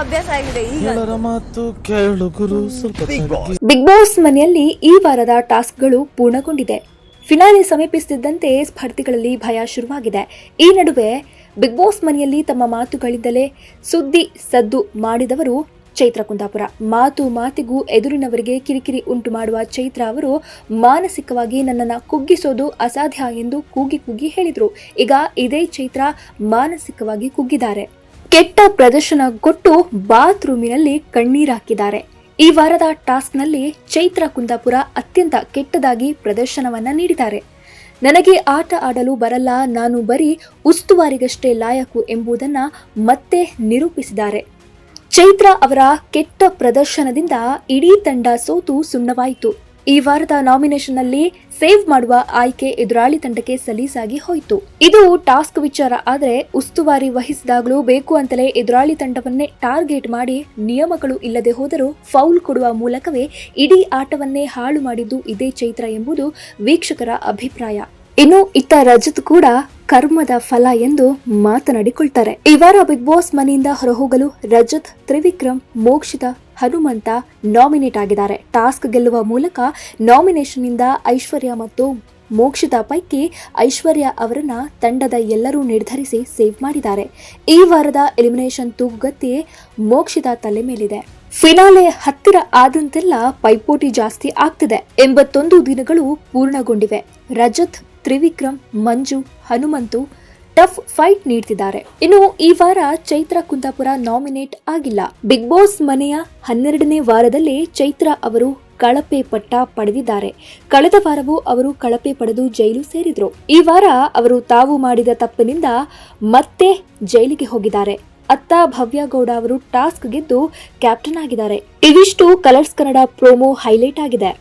ಅಭ್ಯಾಸ ಆಗಿದೆ ಈಗ. ಮಾತು ಕೇಳು ಗುರು ಸ್ವಲ್ಪ ಬಿಗ್ ಬಾಸ್ ಮನೆಯಲ್ಲಿ ಈ ವಾರದ ಟಾಸ್ಕ್ಗಳು ಪೂರ್ಣಗೊಂಡಿದೆ. ಫಿನಾಲೆ ಸಮೀಪಿಸುತ್ತಿದ್ದಂತೆ ಸ್ಪರ್ಧಿಗಳಲ್ಲಿ ಭಯ ಶುರುವಾಗಿದೆ. ಈ ನಡುವೆ ಬಿಗ್ ಬಾಸ್ ಮನೆಯಲ್ಲಿ ತಮ್ಮ ಮಾತುಗಳಿಂದಲೇ ಸುದ್ದಿ ಸದ್ದು ಮಾಡಿದವರು ಚೈತ್ರ ಕುಂದಾಪುರ. ಮಾತು ಮಾತಿಗೂ ಎದುರಿನವರಿಗೆ ಕಿರಿಕಿರಿ ಉಂಟು ಮಾಡುವ ಚೈತ್ರ ಅವರು ಮಾನಸಿಕವಾಗಿ ನನ್ನನ್ನು ಕುಗ್ಗಿಸೋದು ಅಸಾಧ್ಯ ಎಂದು ಕೂಗಿ ಕೂಗಿ ಹೇಳಿದರು. ಈಗ ಇದೇ ಚೈತ್ರ ಮಾನಸಿಕವಾಗಿ ಕುಗ್ಗಿದ್ದಾರೆ. ಕೆಟ್ಟ ಪ್ರದರ್ಶನ ಕೊಟ್ಟು ಬಾತ್ರೂಮಿನಲ್ಲಿ ಕಣ್ಣೀರಾಕಿದ್ದಾರೆ ಈ ವಾರದ ಟಾಸ್ಕ್ನಲ್ಲಿ ಚೈತ್ರ ಕುಂದಾಪುರ ಅತ್ಯಂತ ಕೆಟ್ಟದಾಗಿ ಪ್ರದರ್ಶನವನ್ನ ನೀಡಿದ್ದಾರೆ. ನನಗೆ ಆಟ ಆಡಲು ಬರಲ್ಲ, ನಾನು ಬರೀ ಉಸ್ತುವಾರಿಗಷ್ಟೇ ಲಾಯಕು ಎಂಬುದನ್ನು ಮತ್ತೆ ನಿರೂಪಿಸಿದ್ದಾರೆ. ಚೈತ್ರ ಅವರ ಕೆಟ್ಟ ಪ್ರದರ್ಶನದಿಂದ ಇಡೀ ತಂಡ ಸೋತು ಸುಣ್ಣವಾಯಿತು. ಈ ವಾರದ ನಾಮಿನೇಷನ್ನಲ್ಲಿ ಸೇವ್ ಮಾಡುವ ಆಯ್ಕೆ ಎದುರಾಳಿ ತಂಡಕ್ಕೆ ಸಲೀಸಾಗಿ ಹೋಯಿತು. ಇದು ಟಾಸ್ಕ್ ವಿಚಾರ ಆದರೆ ಉಸ್ತುವಾರಿ ವಹಿಸಿದಾಗಲೂ ಬೇಕು ಅಂತಲೇ ಎದುರಾಳಿ ತಂಡವನ್ನೇ ಟಾರ್ಗೆಟ್ ಮಾಡಿ ನಿಯಮಗಳು ಇಲ್ಲದೆ ಹೋದರೂ ಫೌಲ್ ಕೊಡುವ ಮೂಲಕವೇ ಇಡೀ ಆಟವನ್ನೇ ಹಾಳು ಮಾಡಿದ್ದು ಇದೇ ಚೈತ್ರ ಎಂಬುದು ವೀಕ್ಷಕರ ಅಭಿಪ್ರಾಯ. ಇನ್ನು ಇತ್ತ ರಜತ್ ಕೂಡ ಕರ್ಮದ ಫಲ ಎಂದು ಮಾತನಾಡಿಕೊಳ್ತಾರೆ. ಈ ವಾರ ಬಿಗ್ ಬಾಸ್ ಮನೆಯಿಂದ ಹೊರಹೋಗಲು ರಜತ್, ತ್ರಿವಿಕ್ರಮ್, ಮೋಕ್ಷಿತ, ಹನುಮಂತ ನಾಮಿನೇಟ್ ಆಗಿದ್ದಾರೆ. ಟಾಸ್ಕ್ ಗೆಲ್ಲುವ ಮೂಲಕ ನಾಮಿನೇಷನ್ ಇಂದ ಐಶ್ವರ್ಯ ಮತ್ತು ಮೋಕ್ಷಿತ ಪೈಕಿ ಐಶ್ವರ್ಯ ಅವರನ್ನ ತಂಡದ ಎಲ್ಲರೂ ನಿರ್ಧರಿಸಿ ಸೇವ್ ಮಾಡಿದ್ದಾರೆ. ಈ ವಾರದ ಎಲಿಮಿನೇಷನ್ ತೂಗುಗತ್ತಿ ಮೋಕ್ಷಿತ ತಲೆ ಮೇಲಿದೆ. ಫಿನಾಲೆ ಹತ್ತಿರ ಆದಂತೆಲ್ಲ ಪೈಪೋಟಿ ಜಾಸ್ತಿ ಆಗ್ತಿದೆ. ಎಂಬತ್ತೊಂದು ದಿನಗಳು ಪೂರ್ಣಗೊಂಡಿವೆ. ರಜತ್ ತ್ರಿವಿಕ್ರಮ್, ಮಂಜು, ಹನುಮಂತು ಟಫ್ ಫೈಟ್ ನೀಡ್ತಿದ್ದಾರೆ. ಇನ್ನು ಈ ವಾರ ಚೈತ್ರ ಕುಂದಾಪುರ ನಾಮಿನೇಟ್ ಆಗಿಲ್ಲ. ಬಿಗ್ ಬಾಸ್ ಮನೆಯ ಹನ್ನೆರಡನೇ ವಾರದಲ್ಲಿ ಚೈತ್ರ ಅವರು ಕಳಪೆ ಪಟ್ಟ ಪಡೆದಿದ್ದಾರೆ. ಕಳೆದ ವಾರವೂ ಅವರು ಕಳಪೆ ಪಡೆದು ಜೈಲು ಸೇರಿದ್ರು. ಈ ವಾರ ಅವರು ತಾವು ಮಾಡಿದ ತಪ್ಪಿನಿಂದ ಮತ್ತೆ ಜೈಲಿಗೆ ಹೋಗಿದ್ದಾರೆ. ಅತ್ತ ಭವ್ಯ ಗೌಡ ಅವರು ಟಾಸ್ಕ್ ಗೆದ್ದು ಕ್ಯಾಪ್ಟನ್ ಆಗಿದ್ದಾರೆ. ಇದಿಷ್ಟು ಕಲರ್ಸ್ ಕನ್ನಡ ಪ್ರೋಮೋ ಹೈಲೈಟ್ ಆಗಿದೆ.